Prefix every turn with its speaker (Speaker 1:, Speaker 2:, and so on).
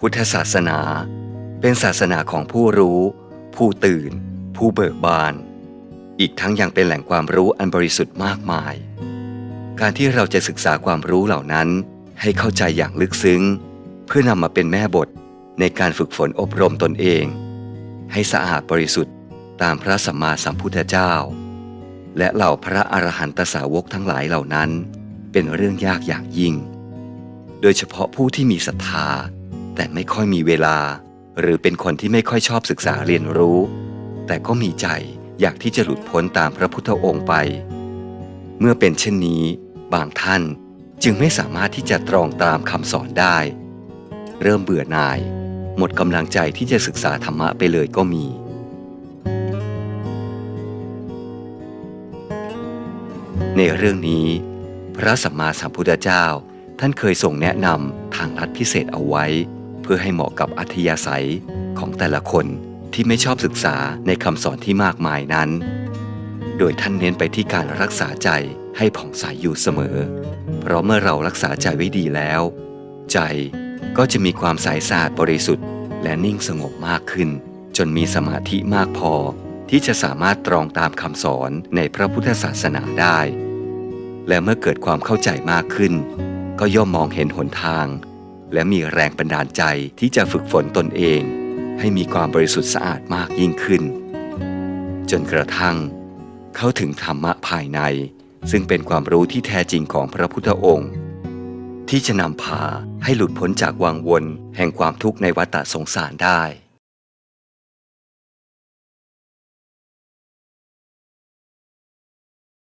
Speaker 1: พุทธศาสนา เป็นศาสนาของผู้รู้ ผู้ตื่น ผู้เบิกบาน อีกทั้งยังเป็นแหล่งความรู้อันบริสุทธิ์มากมาย การที่เราจะศึกษาความรู้เหล่านั้น ให้เข้าใจอย่างลึกซึ้ง เพื่อนำมาเป็นแม่บทในการฝึกฝนอบรมตนเอง ให้สะอาดบริสุทธิ์ตามพระสัมมาสัมพุทธเจ้า และเหล่าพระอรหันตสาวกทั้งหลายเหล่านั้น เป็นเรื่องยากอย่างยิ่ง โดยเฉพาะผู้ที่มีศรัทธา แต่ไม่ค่อยมีเวลา หรือเป็นคนที่ไม่ค่อยชอบศึกษาเรียนรู้ แต่ก็มีใจอยากที่จะหลุดพ้นตามพระพุทธองค์ไป เมื่อเป็นเช่นนี้ บางท่านจึงไม่สามารถที่จะตรองตามคำสอนได้ เริ่มเบื่อหน่าย หมดกำลังใจที่จะศึกษาธรรมะไปเลยก็มีในเรื่องนี้ พระสัมมาสัมพุทธเจ้าท่านเคยส่งแนะนำทางลัดพิเศษเอาไว้ พื่อให้เหมาะกับอัธยาศัยของแต่ละคนที่ไม่ชอบศึกษาในคำสอนที่มากมายนั้น โดยท่านเน้นไปที่การรักษาใจให้ผ่องใสอยู่เสมอ เพราะเมื่อเรารักษาใจไว้ดีแล้ว ใจก็จะมีความใสสะอาดบริสุทธิ์ และนิ่งสงบมากขึ้น จนมีสมาธิมากพอ ที่จะสามารถตรองตามคำสอนในพระพุทธศาสนาได้ และเมื่อเกิดความเข้าใจมากขึ้น ก็ย่อมมองเห็นหนทาง และมีแรงบันดาลใจที่จะฝึกฝนตนเอง ให้มีความบริสุทธิ์สะอาดมากยิ่งขึ้น จนกระทั่ง เข้าถึงธรรมะภายใน ซึ่งเป็นความรู้ที่แท้จริงของพระพุทธองค์ ที่จะนำพาให้หลุดพ้นจากวังวนแห่งความทุกข์ในวัฏฏะสงสารได้